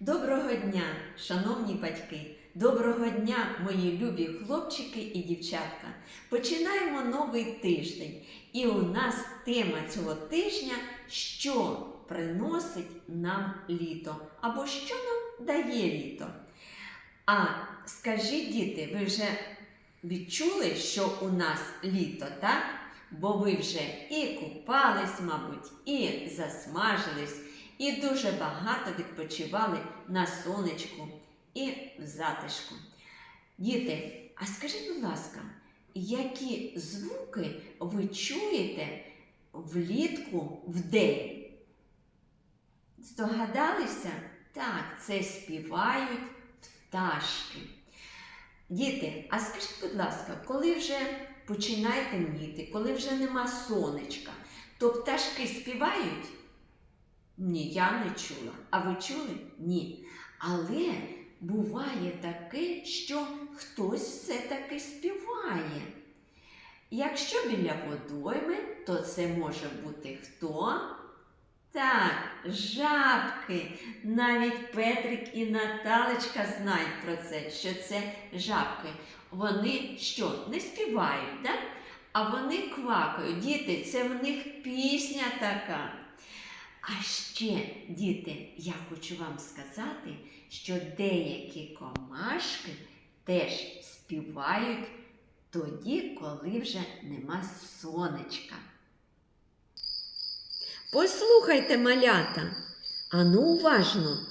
Доброго дня, шановні батьки! Доброго дня, мої любі хлопчики і дівчатка! Починаємо новий тиждень. І у нас тема цього тижня що приносить нам літо або що нам дає літо. А скажіть, діти, ви вже відчули, що у нас літо, так? Бо ви вже і купались, мабуть, і засмажились, і дуже багато відпочивали на сонечку і в затишку. Діти, а скажіть, будь ласка, які звуки ви чуєте влітку в день? Здогадалися? Так, це співають пташки. Діти, а скажіть, будь ласка, коли вже починає темніти, коли вже нема сонечка, то пташки співають? Ні, я не чула. А ви чули? Ні. Але буває таке, що хтось все-таки співає. Якщо біля водойми, то це може бути хто? Так, жабки. Навіть Петрик і Наталечка знають про це, що це жабки. Вони що, не співають, так? А вони квакають. Діти, це в них пісня така. А ще, діти, я хочу вам сказати, що деякі комашки теж співають тоді, коли вже нема сонечка. Послухайте, малята, ану уважно.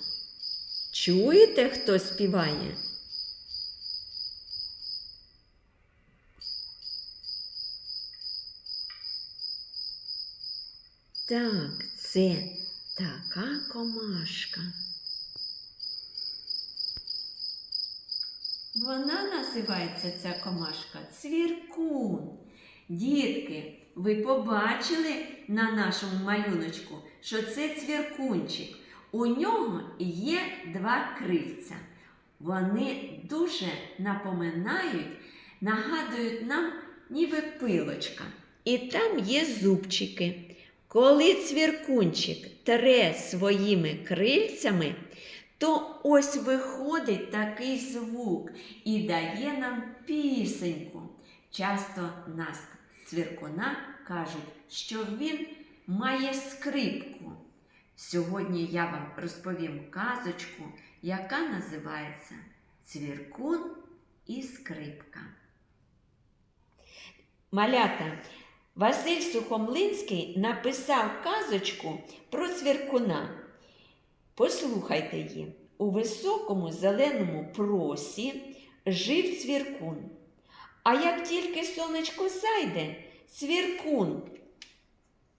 Чуєте, хто співає? Так, це така комашка. Вона називається ця комашка цвіркун. Дітки, ви побачили на нашому малюночку, що це цвіркунчик. У нього є два крильця. Вони дуже напоминають, нагадують нам, ніби пилочка. І там є зубчики. Коли цвіркунчик тре своїми крильцями, то ось виходить такий звук і дає нам пісеньку. Часто нас цвіркуна кажуть, що він має скрипку. Сьогодні я вам розповім казочку, яка називається Цвіркун і скрипка. Малята, Василь Сухомлинський написав казочку про цвіркуна. Послухайте її. У високому зеленому просі жив цвіркун. А як тільки сонечко зайде, цвіркун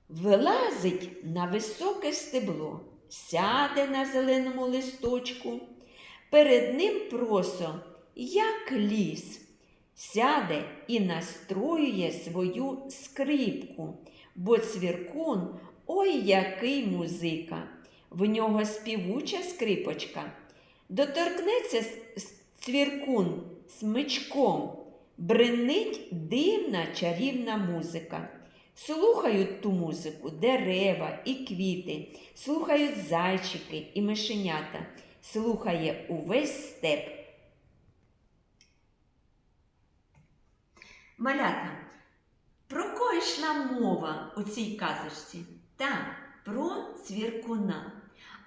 вилазить на високе стебло, сяде на зеленому листочку. Перед ним просо, як ліс, сяде і настроює свою скрипку, бо цвіркун ой який музика. В нього співуча скрипочка. Доторкнеться цвіркун смичком, бринить дивна чарівна музика. Слухають ту музику дерева і квіти, слухають зайчики і мишенята, слухає увесь степ. Малята, про кого йшла мова у цій казочці? Так, про цвіркуна.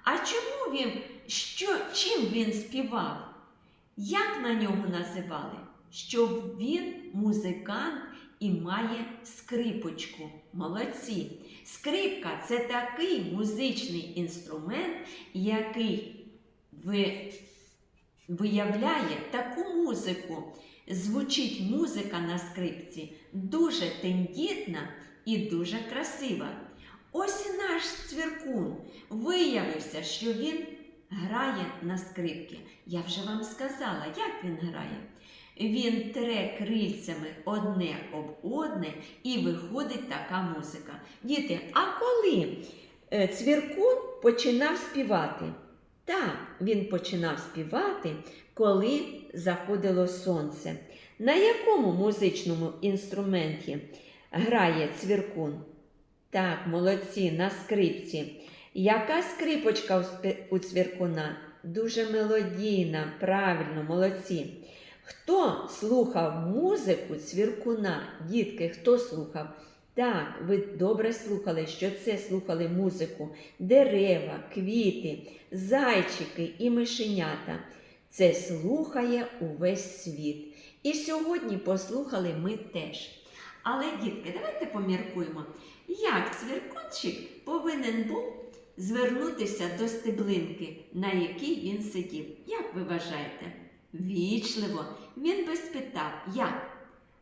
А чому він, що, чим він співав? Як на нього називали? Що він музикант і має скрипочку. Молодці. Скрипка це такий музичний інструмент, який виявляє таку музику. Звучить музика на скрипці дуже тендітна і дуже красива. Ось і наш цвіркун виявився, що він грає на скрипці. Я вже вам сказала, як він грає. Він тре крильцями одне об одне і виходить така музика. Діти, а коли е, цвіркун починав співати? Так, він починав співати, коли заходило сонце. На якому музичному інструменті грає цвіркун? Так, молодці, на скрипці. Яка скрипочка у цвіркуна? дуже мелодійна, правильно, молодці. Хто слухав музику цвіркуна? Дітки, хто слухав? Так, ви добре слухали, що це слухали музику дерева, квіти, зайчики і мишенята. Це слухає увесь світ. І сьогодні послухали ми теж. Але, дітки, давайте поміркуємо, як цвіркунчик повинен був звернутися до стеблинки, на якій він сидів. Як ви вважаєте? Вічливо, він би спитав, як?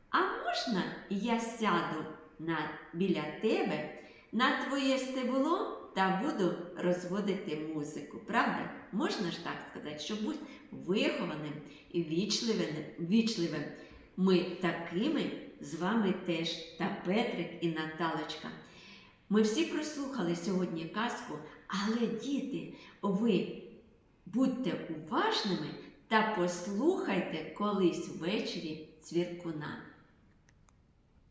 А можна я сяду на, біля тебе на твоє стебло та буду розводити музику? Правда? Можна ж так сказати, щоб бути вихованим і вічливим, вічливим. Ми такими з вами теж, та Петрик і Наталочка. Ми всі прослухали сьогодні казку, але діти, ви будьте уважними та послухайте колись ввечері цвіркуна.